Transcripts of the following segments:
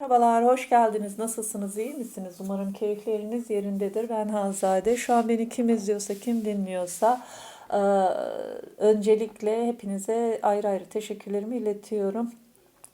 Merhabalar, hoş geldiniz. Nasılsınız, iyi misiniz? Umarım keyifleriniz yerindedir. Ben Hanzade. Şu an beni kim izliyorsa, kim dinliyorsa öncelikle hepinize ayrı ayrı teşekkürlerimi iletiyorum.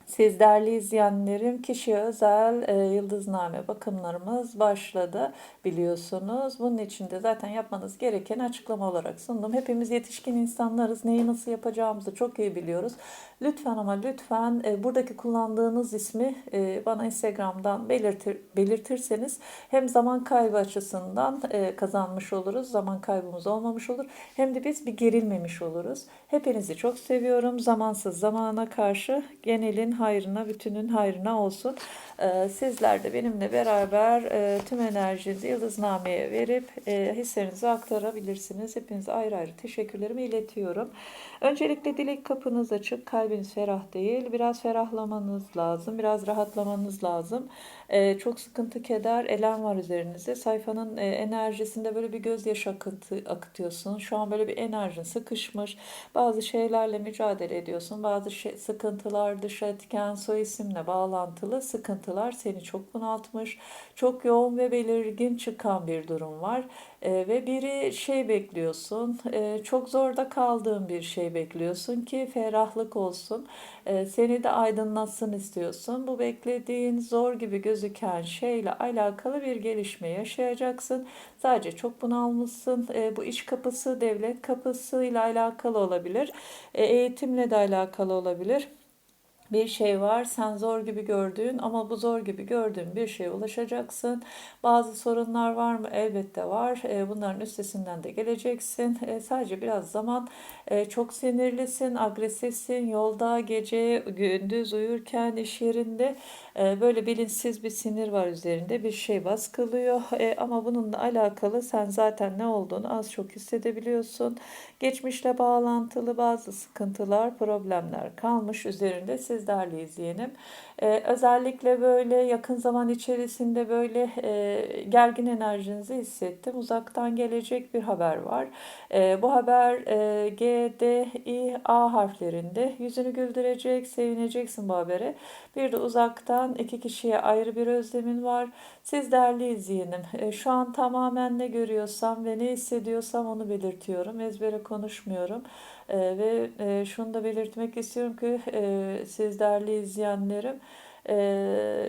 Siz değerli izleyenlerim, kişiye özel e, yıldızname bakımlarımız başladı biliyorsunuz. Bunun için de zaten yapmanız gereken açıklama olarak sundum. Hepimiz yetişkin insanlarız. Neyi nasıl yapacağımızı çok iyi biliyoruz. Lütfen ama lütfen e, buradaki kullandığınız ismi e, bana Instagram'dan belirtir, belirtirseniz hem zaman kaybı açısından e, kazanmış oluruz. Zaman kaybımız olmamış olur. Hem de biz bir gerilmemiş oluruz. Hepinizi çok seviyorum. Zamansız zamana karşı genelin hayrına, bütünün hayrına olsun. Ee, Sizler de benimle beraber e, tüm enerjinizi yıldıznameye verip e, hislerinizi aktarabilirsiniz. Hepinize ayrı ayrı teşekkürlerimi iletiyorum. Öncelikle dilek kapınız açık, kalbiniz ferah değil. Biraz ferahlamanız lazım, biraz rahatlamanız lazım. Ee, Çok sıkıntı, keder, elem var üzerinizde. Sayfanın e, enerjisinde böyle bir gözyaşı akıntı, akıtıyorsun. Şu an böyle bir enerjin sıkışmış. Bazı şeylerle mücadele ediyorsun. Bazı şey, sıkıntılar, dış etken, soy isimle bağlantılı sıkıntılar seni çok bunaltmış. Çok yoğun ve belirgin çıkan bir durum var. Ee, ve biri şey bekliyorsun. e, çok zorda kaldığın bir şey bekliyorsun ki ferahlık olsun. Ee, seni de aydınlatsın istiyorsun. Bu beklediğin zor gibi gözüken şeyle alakalı bir gelişme yaşayacaksın. Sadece çok bunalmışsın. Ee, bu iş kapısı, devlet kapısı ile alakalı olabilir. Ee, eğitimle de alakalı olabilir bir şey var. Sen zor gibi gördüğün ama bu zor gibi gördüğün bir şeye ulaşacaksın. Bazı sorunlar var mı? Elbette var. E, Bunların üstesinden de geleceksin. E, Sadece biraz zaman e, çok sinirlisin, agresifsin. Yolda, gece, gündüz uyurken, iş yerinde e, böyle bilinçsiz bir sinir var üzerinde. Bir şey baskılıyor. E, Ama bununla alakalı sen zaten ne olduğunu az çok hissedebiliyorsun. Geçmişle bağlantılı bazı sıkıntılar, problemler kalmış üzerinde siz değerli. Ee, özellikle böyle yakın zaman içerisinde böyle e, gergin enerjinizi hissettim. Uzaktan gelecek bir haber var. E, bu haber e, G, D, I, A harflerinde. Yüzünü güldürecek, sevineceksin bu habere. Bir de uzaktan iki kişiye ayrı bir özlemin var. Siz değerli izleyenim, e, şu an tamamen ne görüyorsam ve ne hissediyorsam onu belirtiyorum. Ezbere konuşmuyorum. E, ve e, şunu da belirtmek istiyorum ki siz değerli izleyenlerim,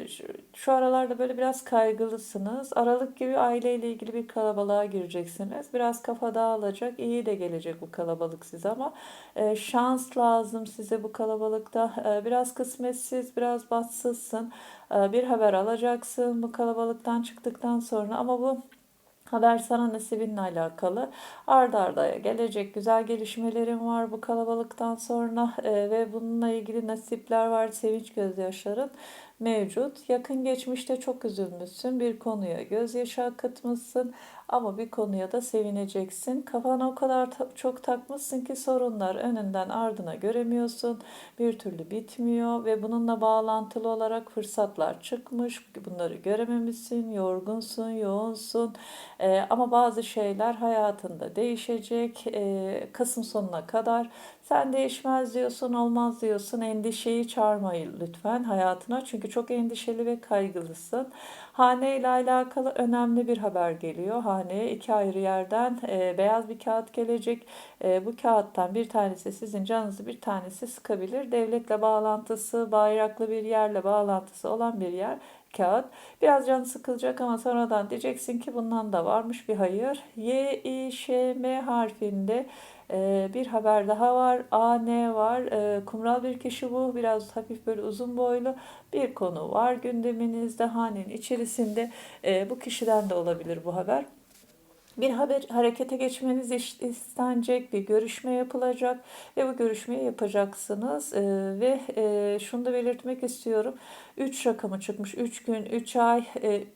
şu, şu aralarda böyle biraz kaygılısınız. Aralık gibi aileyle ilgili bir kalabalığa gireceksiniz. Biraz kafa dağılacak, iyi de gelecek bu kalabalık size ama e, şans lazım size bu kalabalıkta. E, biraz kısmetsiz, biraz bahtsızsın. E, bir haber alacaksın bu kalabalıktan çıktıktan sonra ama bu Haber sana nasibinle alakalı. Arda ardaya gelecek güzel gelişmelerim var bu kalabalıktan sonra e, ve bununla ilgili nasipler var, sevinç gözyaşların mevcut. Yakın geçmişte çok üzülmüşsün, bir konuya gözyaşı akıtmışsın ama bir konuya da sevineceksin. Kafana o kadar ta- çok takmışsın ki sorunlar önünden ardına göremiyorsun. Bir türlü bitmiyor ve bununla bağlantılı olarak fırsatlar çıkmış. Bunları görememişsin, yorgunsun, yoğunsun. Ee, ama bazı şeyler hayatında değişecek. Ee, Kasım sonuna kadar sen değişmez diyorsun, olmaz diyorsun. Endişeyi çağırmayın lütfen hayatına. Çünkü çok endişeli ve kaygılısın. Hane ile alakalı önemli bir haber geliyor. Haneye iki ayrı yerden e, beyaz bir kağıt gelecek. E, bu kağıttan bir tanesi sizin canınızı bir tanesi sıkabilir. Devletle bağlantısı, bayraklı bir yerle bağlantısı olan bir yer kağıt. Biraz canı sıkılacak ama sonradan diyeceksin ki bundan da varmış bir hayır. Y, I, Ş, M harfinde e, bir haber daha var. A, N var. E, kumral bir kişi bu. Biraz hafif böyle uzun boylu bir konu var gündeminizde, hanenin içerisinde. E, bu kişiden de olabilir bu haber. Bir haber harekete geçmeniz istenecek, bir görüşme yapılacak ve bu görüşmeyi yapacaksınız. Ee, ve e, şunu da belirtmek istiyorum. 3 rakamı çıkmış. 3 gün, 3 ay,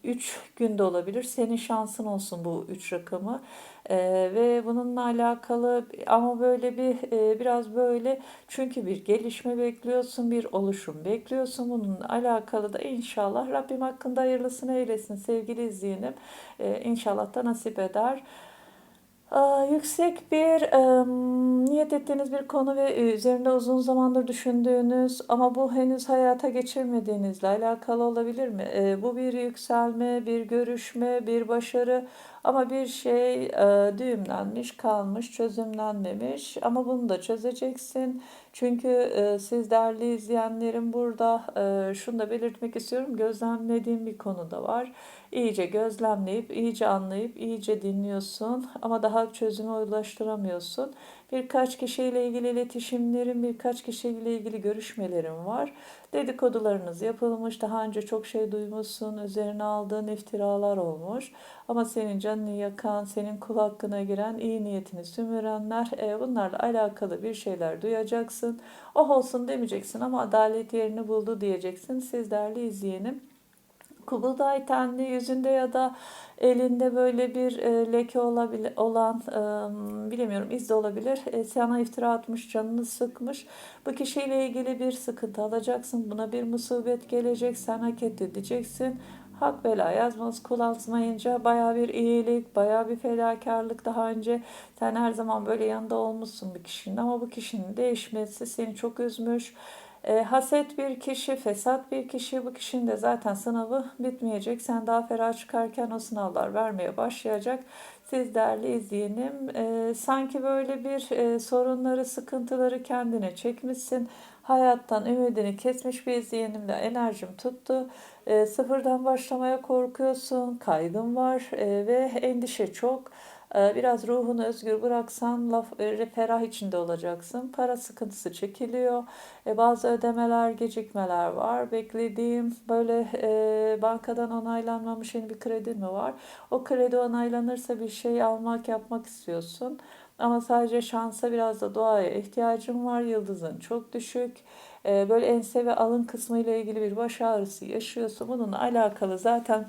3 günde olabilir. Senin şansın olsun bu 3 rakamı. Ee, ve bununla alakalı ama böyle bir e, biraz böyle çünkü bir gelişme bekliyorsun, bir oluşum bekliyorsun. Bununla alakalı da inşallah Rabbim hakkında hayırlısını eylesin sevgili izleyenim. Ee, inşallah da nasip eder. Yüksek bir niyet ettiğiniz bir konu ve e, üzerinde uzun zamandır düşündüğünüz ama bu henüz hayata geçirmediğinizle alakalı olabilir mi? Bu bir yükselme, bir görüşme, bir başarı ama bir şey düğümlenmiş, kalmış, çözümlenmemiş ama bunu da çözeceksin. Çünkü siz değerli izleyenlerim burada şunu da belirtmek istiyorum. Gözlemlediğim bir konu da var. İyice gözlemleyip, iyice anlayıp, iyice dinliyorsun ama daha çözüme ulaştıramıyorsun. Birkaç kişiyle ilgili iletişimlerin, birkaç kişiyle ilgili görüşmelerin var. Dedikodularınız yapılmış, daha önce çok şey duymuşsun, üzerine aldığın iftiralar olmuş. Ama senin canını yakan, senin kul hakkına giren, iyi niyetini sümürenler, e, bunlarla alakalı bir şeyler duyacaksın. Oh olsun demeyeceksin ama adalet yerini buldu diyeceksin. Siz değerli izleyenim Kubuday tenli yüzünde ya da elinde böyle bir e, leke olabilir, olan e, bilemiyorum iz de olabilir. E, sana iftira atmış, canını sıkmış. Bu kişiyle ilgili bir sıkıntı alacaksın. Buna bir musibet gelecek. Sen hak etti diyeceksin. Hak bela yazmaz kul altmayınca baya bir iyilik, baya bir fedakarlık daha önce sen her zaman böyle yanında olmuşsun bir kişinin ama bu kişinin değişmesi seni çok üzmüş. E, haset bir kişi, fesat bir kişi. Bu kişinin de zaten sınavı bitmeyecek. Sen daha ferah çıkarken o sınavlar vermeye başlayacak. Siz değerli izleyenim, e, sanki böyle bir e, sorunları, sıkıntıları kendine çekmişsin. Hayattan ümidini kesmiş bir izleyenimle enerjim tuttu. E, sıfırdan başlamaya korkuyorsun, kaygın var e, ve endişe çok. Ee, biraz ruhunu özgür bıraksan laf, e, ferah içinde olacaksın. Para sıkıntısı çekiliyor. E, bazı ödemeler, gecikmeler var. Beklediğim böyle e, bankadan onaylanmamış yeni bir kredin mi var? O kredi onaylanırsa bir şey almak, yapmak istiyorsun. Ama sadece şansa biraz da doğaya ihtiyacım var. Yıldızın çok düşük. E, böyle ense ve alın kısmı ile ilgili bir baş ağrısı yaşıyorsun. Bununla alakalı zaten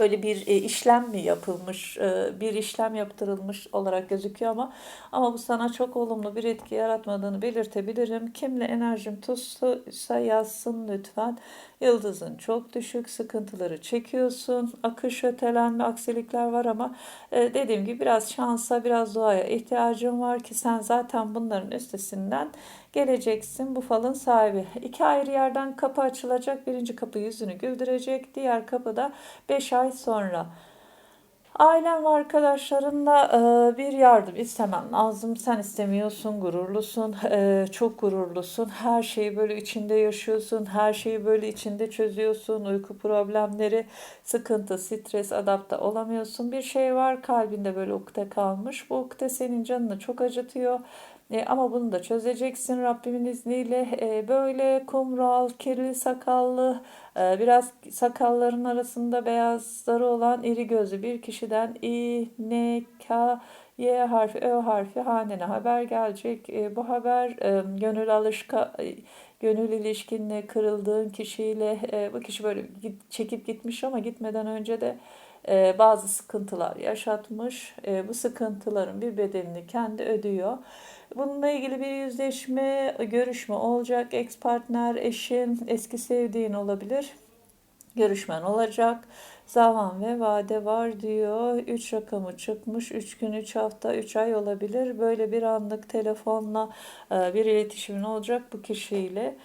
böyle bir e, işlem mi yapılmış, e, bir işlem yaptırılmış olarak gözüküyor ama ama bu sana çok olumlu bir etki yaratmadığını belirtebilirim. Kimle enerjim tuzsuysa yazsın lütfen. Yıldızın çok düşük, sıkıntıları çekiyorsun. Akış, ötelenme, aksilikler var ama e, dediğim gibi biraz şansa, biraz doğaya ihtiyacın var ki sen zaten bunların üstesinden geleceksin bu falın sahibi. İki ayrı yerden kapı açılacak. Birinci kapı yüzünü güldürecek. Diğer kapı da 5 ay sonra. Ailen ve arkadaşlarınla e, bir yardım istemen lazım. Sen istemiyorsun, gururlusun, e, çok gururlusun. Her şeyi böyle içinde yaşıyorsun, her şeyi böyle içinde çözüyorsun. Uyku problemleri, sıkıntı, stres, adapte olamıyorsun. Bir şey var kalbinde böyle ukde kalmış. Bu ukde senin canını çok acıtıyor. E, ama bunu da çözeceksin Rabbimin izniyle. E, böyle kumral, kirli sakallı, e, biraz sakalların arasında beyazları olan iri gözlü bir kişiden İ, N, K, Y harfi, Ö harfi hanene haber gelecek. E, bu haber e, gönül alışka, e, gönül ilişkinle kırıldığın kişiyle e, bu kişi böyle git, çekip gitmiş ama gitmeden önce de e, bazı sıkıntılar yaşatmış. E, bu sıkıntıların bir bedelini kendi ödüyor. Bununla ilgili bir yüzleşme, görüşme olacak. Ex partner, eşin, eski sevdiğin olabilir. Görüşmen olacak. Zaman ve vade var diyor. 3 rakamı çıkmış. 3 gün, 3 hafta, 3 ay olabilir. Böyle bir anlık telefonla e, bir iletişimin olacak bu kişiyle.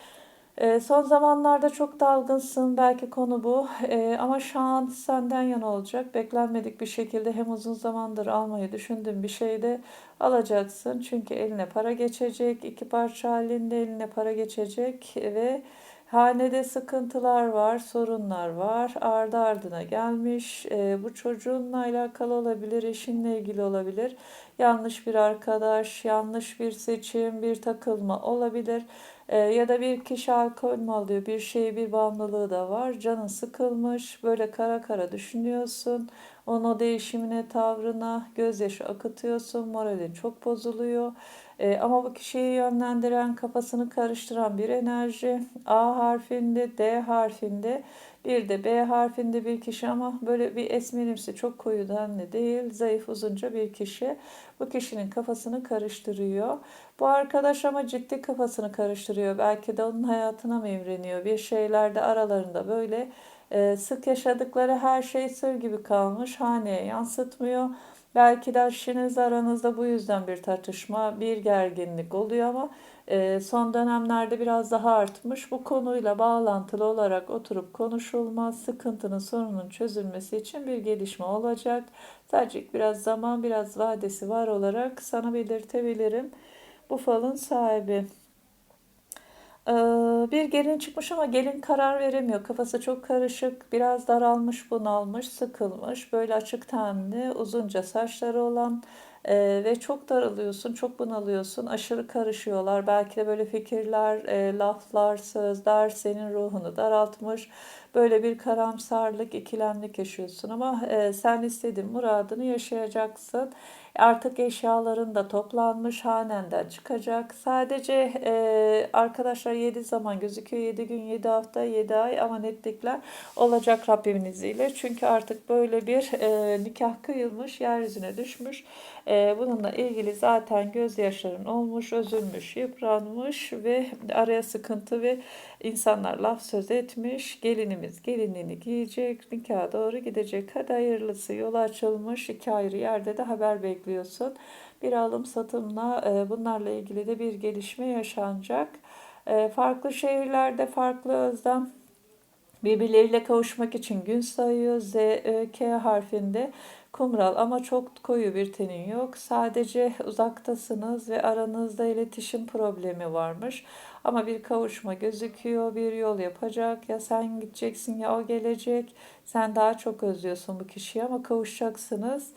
E, son zamanlarda çok dalgınsın belki konu bu e, ama şu an senden yana olacak. Beklenmedik bir şekilde hem uzun zamandır almayı düşündüğün bir şey de alacaksın. Çünkü eline para geçecek, iki parça halinde eline para geçecek ve hanede sıkıntılar var, sorunlar var. Ardı ardına gelmiş. E, bu çocuğunla alakalı olabilir, eşinle ilgili olabilir. Yanlış bir arkadaş, yanlış bir seçim, bir takılma olabilir. E, ya da bir kişi alkol mü alıyor, bir şeyi bir bağımlılığı da var. Canın sıkılmış, böyle kara kara düşünüyorsun. Onun o değişimine, tavrına gözyaşı akıtıyorsun. Moralin çok bozuluyor. E, ama bu kişiyi yönlendiren, kafasını karıştıran bir enerji. A harfinde, D harfinde, bir de B harfinde bir kişi ama böyle bir esmerimsi, çok koyu denli değil, zayıf uzunca bir kişi. Bu kişinin kafasını karıştırıyor. Bu arkadaş ama ciddi kafasını karıştırıyor. Belki de onun hayatına mı imreniyor? Bir şeylerde aralarında böyle e, sık yaşadıkları her şey sır gibi kalmış. Haneye yansıtmıyor. Belki de eşinizle aranızda bu yüzden bir tartışma, bir gerginlik oluyor ama e, son dönemlerde biraz daha artmış. Bu konuyla bağlantılı olarak oturup konuşulma, sıkıntının, sorunun çözülmesi için bir gelişme olacak. Sadece biraz zaman, biraz vadesi var olarak sana belirtebilirim. Bu falın sahibi. Ee, bir gelin çıkmış ama gelin karar veremiyor. Kafası çok karışık, biraz daralmış, bunalmış, sıkılmış. Böyle açık tenli, uzunca saçları olan e, ve çok daralıyorsun, çok bunalıyorsun. Aşırı karışıyorlar. Belki de böyle fikirler, e, laflar, sözler senin ruhunu daraltmış. Böyle bir karamsarlık, ikilemlik yaşıyorsun ama e, sen istediğin muradını yaşayacaksın. Artık eşyaların da toplanmış, hanenden çıkacak. Sadece e, arkadaşlar 7 zaman gözüküyor. 7 gün, 7 hafta, 7 ay ama netlikler olacak Rabbimin izniyle. Çünkü artık böyle bir e, nikah kıyılmış, yeryüzüne düşmüş. E, bununla ilgili zaten gözyaşların olmuş, üzülmüş, yıpranmış ve araya sıkıntı ve insanlar laf söz etmiş. Gelinimiz gelinliğini giyecek, nikaha doğru gidecek. Hadi hayırlısı yol açılmış. iki ayrı yerde de haber bekliyorsun. Bir alım satımla e, bunlarla ilgili de bir gelişme yaşanacak. E, farklı şehirlerde farklı özlem birbirleriyle kavuşmak için gün sayıyor. Z, Ö, K harfinde kumral ama çok koyu bir tenin yok. Sadece uzaktasınız ve aranızda iletişim problemi varmış. Ama bir kavuşma gözüküyor, bir yol yapacak. Ya sen gideceksin ya o gelecek. Sen daha çok özlüyorsun bu kişiyi ama kavuşacaksınız.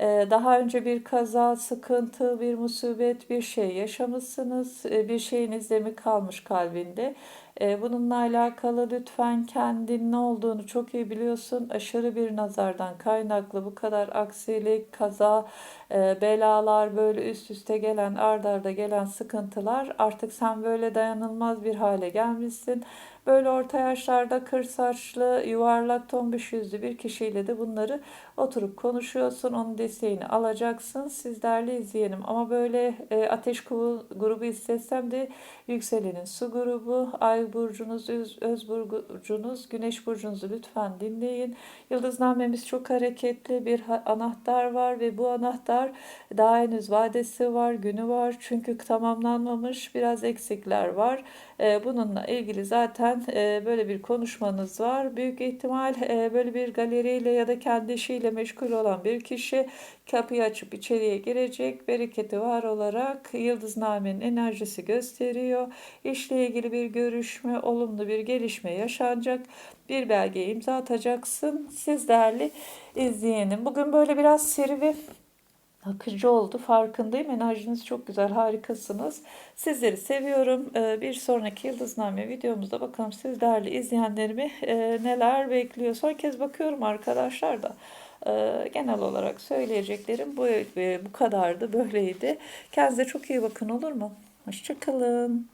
Ee, Daha önce bir kaza, sıkıntı, bir musibet, bir şey yaşamışsınız. Ee, Bir şeyin izlemi kalmış kalbinde. Ee, Bununla alakalı lütfen kendin ne olduğunu çok iyi biliyorsun. Aşırı bir nazardan kaynaklı bu kadar aksilik, kaza, e, belalar, böyle üst üste gelen, ard arda gelen sıkıntılar artık sen böyle dayanılmaz bir hale gelmişsin. Böyle orta yaşlarda kır saçlı, yuvarlak, tombiş yüzlü bir kişiyle de bunları oturup konuşuyorsun. Onun desteğini alacaksın. Siz değerli izleyenim. Ama böyle e, ateş grubu istesem de yükselenin su grubu, ay burcunuz, öz, öz burcunuz, güneş burcunuzu lütfen dinleyin. Yıldıznamemiz çok hareketli bir anahtar var ve bu anahtar daha henüz vadesi var, günü var. Çünkü tamamlanmamış biraz eksikler var. E, bununla ilgili zaten e, böyle bir konuşmanız var. Büyük ihtimal e, böyle bir galeriyle ya da kendi işiyle meşgul olan bir kişi kapıyı açıp içeriye girecek. Bereketi var olarak Yıldızname'nin enerjisi gösteriyor. İşle ilgili bir görüşme, olumlu bir gelişme yaşanacak. Bir belgeye imza atacaksın. Siz değerli izleyenim. Bugün böyle biraz seri akıcı oldu. Farkındayım. Enerjiniz çok güzel. Harikasınız. Sizleri seviyorum. Ee, Bir sonraki Yıldızname videomuzda bakalım siz değerli izleyenlerimi e, neler bekliyor. Son kez bakıyorum arkadaşlar da. Ee, Genel olarak söyleyeceklerim bu, bu kadardı. Böyleydi. Kendinize çok iyi bakın olur mu? Hoşçakalın.